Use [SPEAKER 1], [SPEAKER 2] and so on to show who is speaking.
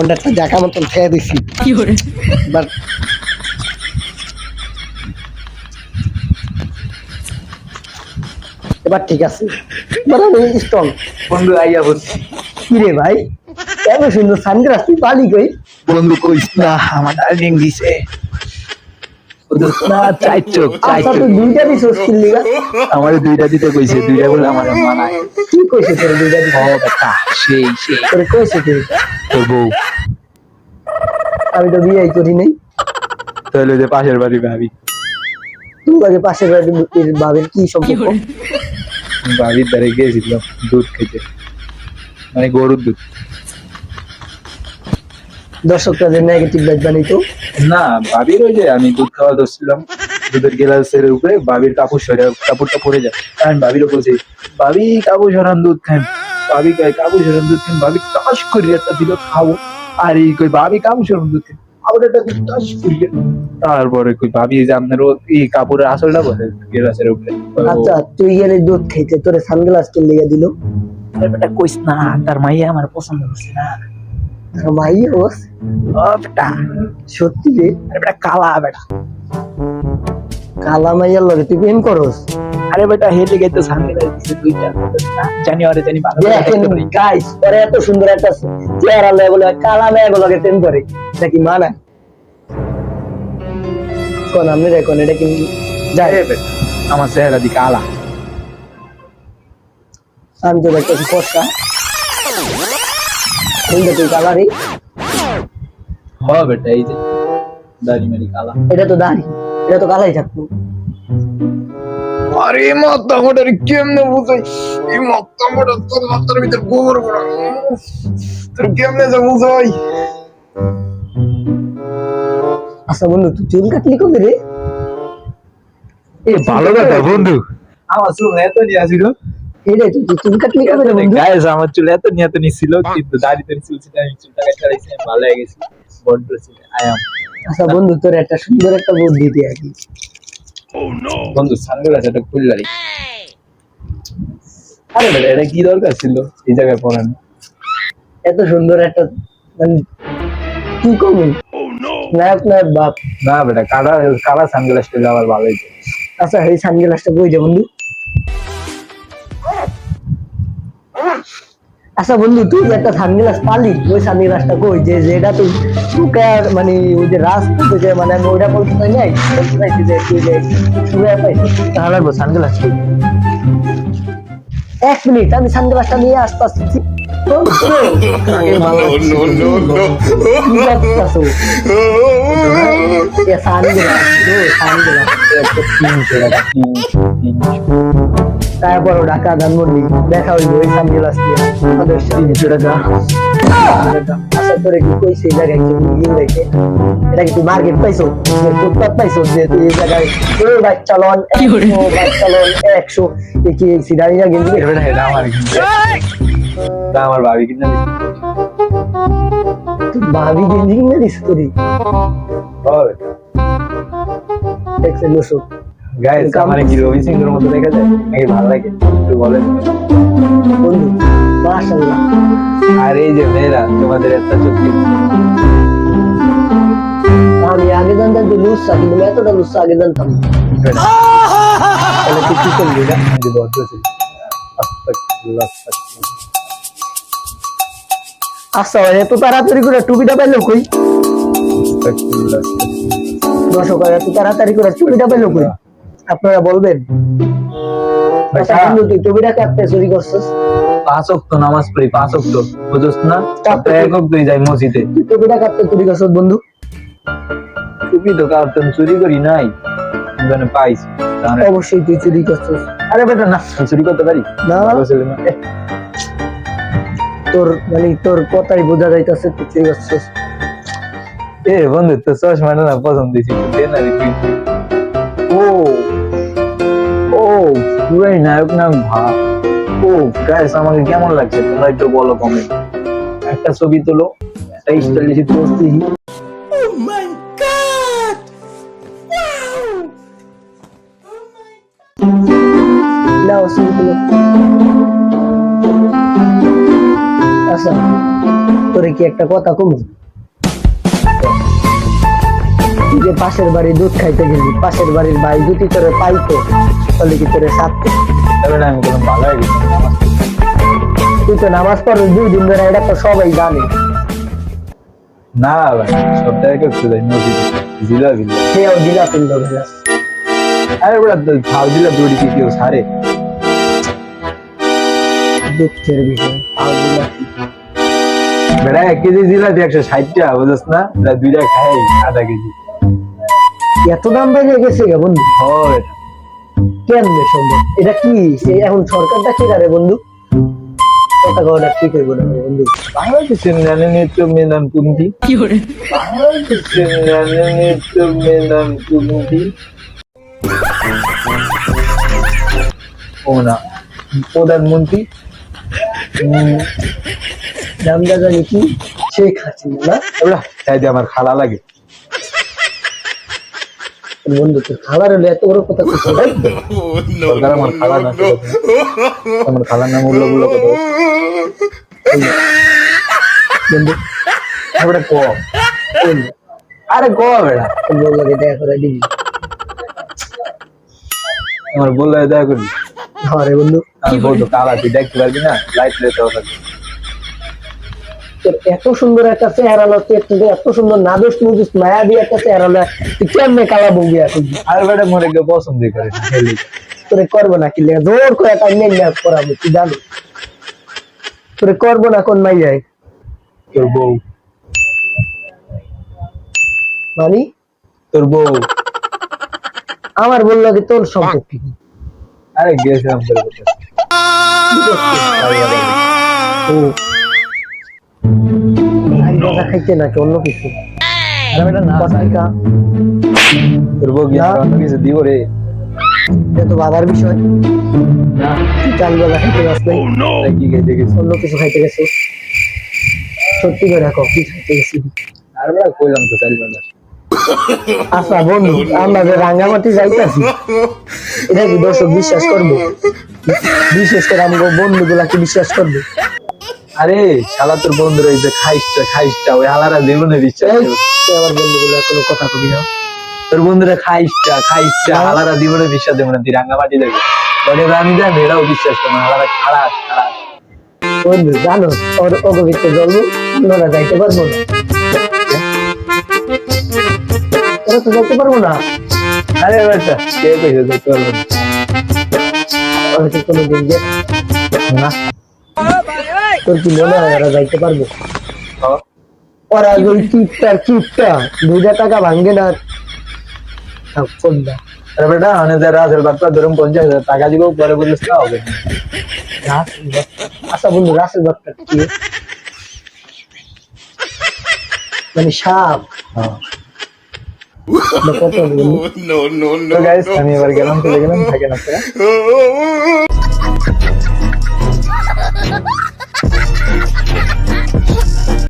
[SPEAKER 1] ফোনটা একটা মতন খেয়ে দিছি। বাট এবার ঠিক আছে। এবার আমি স্ট্রং
[SPEAKER 2] বন্ধু আইয়া বলছি
[SPEAKER 1] কি রে ভাই? এত সুন্দর সানগ্লাস তুই পালি কই?
[SPEAKER 2] বন্ধু কইস না আমার ডার্লিং দিছে। না চোখ
[SPEAKER 1] আচ্ছা
[SPEAKER 2] চোখ।
[SPEAKER 1] দুইটা দিছিস কিল্লিগা
[SPEAKER 2] আমার দুইটা দিতে কইছে দুইটা বলে আমার মানায়
[SPEAKER 1] কি কইছে তোর দুইটা দিছিস
[SPEAKER 2] ও বেটা সেই সেই।
[SPEAKER 1] তোর কইছে কি?
[SPEAKER 2] তোর বউ।
[SPEAKER 1] আমি তো বিয়ে করি নাই।
[SPEAKER 2] তাহলে যে পাশের বাড়ি ভাবি।
[SPEAKER 1] তুই আগে পাশের বাড়ির ভাবের কি সম্পর্ক?
[SPEAKER 2] ভাবির দ্বারে গিয়েছিলাম দুধ খেতে। মানে গরুর দুধ।
[SPEAKER 1] দর্শকরা যে নেগেটিভ বানাইতো?
[SPEAKER 2] না ভাবির ওই যে আমি দুধ খাওয়া ধরছিলাম দুধের গ্লাসের উপরে ভাবির কাপড় সরে কাপড়টা পড়ে যায়। আমি ভাবিরও বলছি ভাবি কাপড় সরান দুধ খান। ভাবি কয় কাপড় সরান দুধ খান। ভাবি টাস করি একটা দিল খাব। আর এই কই ভাবি কাপড় সরান দুধ খান। আবার একটা টাস করি তারপরে কই ভাবি এই যে আপনার এই কাপড়ের আসলটা বলে গ্লাসের উপরে।
[SPEAKER 1] আচ্ছা তুই গেলে দুধ খাইতে তোরে সানগ্লাস কিনে লেগে দিল।
[SPEAKER 2] বেটা কইস না তার মাইয়া আমার পছন্দ হচ্ছে না।
[SPEAKER 1] মাই
[SPEAKER 2] বেটা
[SPEAKER 1] সত্যি রে
[SPEAKER 2] আরে বেটা কালা বেটা।
[SPEAKER 1] কালা মাইয়ার লগে তুই প্রেম করস?
[SPEAKER 2] আরে বেটা গেতে সামনে দিচ্ছে দুইটা। জানি আরে জানি ভালো
[SPEAKER 1] দেখেন গাইস পরে এত সুন্দর একটা চেহারা কালা মাইয়া লগে প্রেম করে। নাকি মানা? কোন আমি রে কোন এটা কি
[SPEAKER 2] এ বেটা, আমার চেহারা দিকে আলা
[SPEAKER 1] আমি তো দেখতেছি ফসকা কিন্তু তুই কালা রে
[SPEAKER 2] বেটা এই যে দাড়ি মারি কালা।
[SPEAKER 1] এটা তো দাড়ি এটা তো কালাই থাকতো
[SPEAKER 2] আরে মাথা মোটার কেমনে বুঝাই এই মাথা মোটা তোর মাথার ভিতর গোবর গোড়া তোর কেমনে যে বুঝাই?
[SPEAKER 1] আচ্ছা বন্ধু তুই চুল কাটলি কবে রে?
[SPEAKER 2] এ ভালো কথা বন্ধু। আমার চুল এত নিয়ে আসিল
[SPEAKER 1] এরে তুই তুই চুল কাটলি কবে রে বন্ধু?
[SPEAKER 2] গাইস আমার চুল এত নিয়ে নিছিল কিন্তু দাড়িতে চুল ছিল আমি চুলটা কেটে ভালো হয়ে গেছি। বড্ড ছিল আই এম
[SPEAKER 1] আচ্ছা বন্ধু তোর একটা সুন্দর একটা বুদ্ধি দিয়ে আর কি
[SPEAKER 2] বন্ধু সানগ্লাস এটা খুললারি আরে বেটা এটা কি দরকার ছিল? এই জায়গায় পড়ানো।
[SPEAKER 1] এত সুন্দর একটা মানে কি করব? নায়ক নায়ক বাপ।
[SPEAKER 2] না বেটা কালা কালা সানগ্লাসটা আবার ভালো
[SPEAKER 1] আচ্ছা এই সানগ্লাসটা কই যা বন্ধু। আচ্ছা বন্ধু তুই যে একটা সানগ্লাস পালি ওই সানগ্লাসটা কই? যে যেটা তুই তোকে আর মানে ওই যে রাস্তা যে মানে আমি ওইটা বলতে চাই নাই? যে তুই যে শুয়ে পাইছিস তাহলে লাগবো সানগ্লাস। কই এক মিনিট আমি সানগ্লাসটা নিয়ে আসতে আসতেছি
[SPEAKER 2] তিনশো টাকা তিনশো তিনশো
[SPEAKER 1] তারপর ঢাকা ধানমন্ডি দেখা আমাদের আশা করে কি কইছে এই জায়গায় কি রেখে এটা কি মার্কেট পাইছো? ফুটপাত পাইছো? যে তুই এই জায়গায় ওই বাচ্চা লন একশো বাচ্চা একশো। এ কি সিডারিয়া গেঞ্জি?
[SPEAKER 2] এটা এটা আমার এটা আমার ভাবি কিনে
[SPEAKER 1] তুই ভাবি গেঞ্জি কিনে দিস তোরি দেখছেন দর্শক
[SPEAKER 2] গাইস আমার কি রবি সিং এর মতো দেখা যায় নাকি ভালো লাগে? একটু বলেন।
[SPEAKER 1] বন্ধু মাশাআল্লাহ।
[SPEAKER 2] আর এই যে মেয়েরা তোমাদের একটা চুক্তি।
[SPEAKER 1] আমি আগে জানতাম যে লুসা কিন্তু এতটা লুসা আগে জানতাম
[SPEAKER 2] তাহলে তুই কি করবি না যে বদ্ধ ছিল আস্তাগফিরুল্লাহ, আস্তাগফিরুল্লাহ।
[SPEAKER 1] আচ্ছা এত তাড়াতাড়ি করে টুপিটা পাইলো কই। দর্শক এত তাড়াতাড়ি করে টুপিটা পাইলো কই? আপনারা বলবেন? আচ্ছা তুই টুপিটা কাটতে চুরি করছিস?
[SPEAKER 2] পাঁচ ওয়াক্ত নামাজ পড়ি পাঁচ ওয়াক্ত বুঝছ না? সপ্তাহে এক ওয়াক্তই যাই মসজিদে।
[SPEAKER 1] তুই টুপিটা কাটতে চুরি করছিস বন্ধু?
[SPEAKER 2] টুপি তো কারণ চুরি করি নাই। মানে পাইছি
[SPEAKER 1] অবশ্যই তুই চুরি করছিস।
[SPEAKER 2] আরে বেটা না। চুরি করতে পারি?
[SPEAKER 1] না। তোর মানে তোর কথাই বোঝা যাইতাছে তুই চুরি করছিস।
[SPEAKER 2] এ বন্ধু তো চশমা না পছন্দ দিছি দে না পুরাই নায়ক নাম ভাব ও গাইস আমাকে কেমন লাগছে? তোমরা একটু বলো কমেন্ট একটা ছবি তোলো একটা স্টাইলিশ পোস্ট দিই।
[SPEAKER 1] নাও ছবি তুলো। আচ্ছা তোরে কি একটা কথা কমু? যে পাশের বাড়ি দুধ খাইতে গেলি পাশের বাড়ির ভাই দুটি করে পাইতো তাহলে কি তোরে
[SPEAKER 2] আমি বললাম ভালো হয়ে গেছে
[SPEAKER 1] তুই তো নামাজ পড়ো দুই দিন ধরে এটা তো সবাই জানে।
[SPEAKER 2] না ভাই সপ্তাহে জিলা বিল্লা
[SPEAKER 1] সেও
[SPEAKER 2] আরে ওরা ঝাল দিলা দড়ি কি কেউ সারে।
[SPEAKER 1] দুঃখের বিষয়
[SPEAKER 2] বেড়া এক কেজি জিলাপি একশো বুঝছ না? দুইটা খাই আধা কেজি।
[SPEAKER 1] এত দাম বেড়ে গেছে বন্ধু।
[SPEAKER 2] হয়।
[SPEAKER 1] কেমনে সম্ভব? এটা কি? সে এখন সরকারটা কি রে বন্ধু? কথা ঠিক হইব না বন্ধু?
[SPEAKER 2] বাংলাদেশের নানা বাংলাদেশের নানা কুন্তি। ও না প্রধানমন্ত্রী। উম,
[SPEAKER 1] নামটা জানি কি? শেখ হাসিনা না?
[SPEAKER 2] ওরা আমার খালা লাগে।
[SPEAKER 1] বন্ধু খাবার হলে এত বড় কথা কিছু
[SPEAKER 2] সরকার আমার খালা না। আমার খালার নাম উল্লো উল্লো কথা
[SPEAKER 1] বন্ধু
[SPEAKER 2] ক? আরে ক বেড়া
[SPEAKER 1] দেখা করে দিবি।
[SPEAKER 2] আমার বললে দেখা করি
[SPEAKER 1] ঘরে বন্ধু
[SPEAKER 2] আমি বলতো কালা তুই দেখতে পারবি না? লাইট লেতে হবে।
[SPEAKER 1] এত সুন্দর একটা চেহারা লো তুই একটু এত সুন্দর নাদুস নুদুস মায়া দিয়ে একটা চেহারা লো কেমনে কালা বঙ্গি আসবি
[SPEAKER 2] আর বেটা মরে কেউ পছন্দ করে।
[SPEAKER 1] তোরে করব না কি জোর করে একটা মেয়ে নিয়ে করাবো তুই জানো। তোরে করব না কোন মাইয়াই?
[SPEAKER 2] তোর বউ।
[SPEAKER 1] মানি?
[SPEAKER 2] তোর বউ।
[SPEAKER 1] আমার বলল কি তোর সম্পর্ক কি?
[SPEAKER 2] আরে গেছিলাম।
[SPEAKER 1] ও। খাইতে নাকি অন্য কিছু?
[SPEAKER 2] আরে বেটা না
[SPEAKER 1] পত্রিকা
[SPEAKER 2] তোর বউ গিয়ে অন্য কিছু দিব রে।
[SPEAKER 1] এটা তো বাবার বিষয়।
[SPEAKER 2] না।
[SPEAKER 1] তুই চাল বেলা খাইতে যাস নাই
[SPEAKER 2] কি খাইতে গেছি?
[SPEAKER 1] অন্য কিছু খাইতে গেছে। সত্যি করে রাখো কি খাইতে গেছি?
[SPEAKER 2] আর বেটা কইলাম তো চাইল বেলা
[SPEAKER 1] আচ্ছা বন্ধু আমরা যে রাঙ্গামাটি যাইতাছি এটা কি দর্শক বিশ্বাস করব? বিশেষ করে বন্ধু গুলা কি বিশ্বাস করবে?
[SPEAKER 2] আরে শালা তোর বন্ধু রয়েছে খাইসটা খাইসটা ওই হালারা জীবনে বিশ্বাস
[SPEAKER 1] এই,
[SPEAKER 2] করবে।
[SPEAKER 1] তুই আমার বন্ধু গুলা কোনো কথা কবি না।
[SPEAKER 2] তোর বন্ধুরা খাইসটা খাইসটা হালারা জীবনে বিশ্বাস দেবে না তুই রাঙ্গামাটি যাবি ওরে আমি এরাও বিশ্বাস করে না হালারা খারাপ খারাপ
[SPEAKER 1] বন্ধু জানো ওর অগবিত্তে যাইতে পারব না। ওরা তো যাইতে পারব না।
[SPEAKER 2] আরে বেটা কে কইছে তো তোর
[SPEAKER 1] ওরা তো কোনোদিন যে
[SPEAKER 2] না।
[SPEAKER 1] তোর কি মনে হয় ওরা যাইতে পারব? ওরা ওই কিপটা কিপটা দুইটা টাকা ভাঙ্গে না থাক,
[SPEAKER 2] বেটা ধরুন পঞ্চাশ হাজার টাকা দিব পরে বলিস না হবে।
[SPEAKER 1] আচ্ছা বন্ধু বাপ্পা কি? মানে সাপ।
[SPEAKER 2] হ্যাঁ।
[SPEAKER 1] না কত
[SPEAKER 2] আমি এবার গেলাম চলে গেলাম থাকেন আপনারা।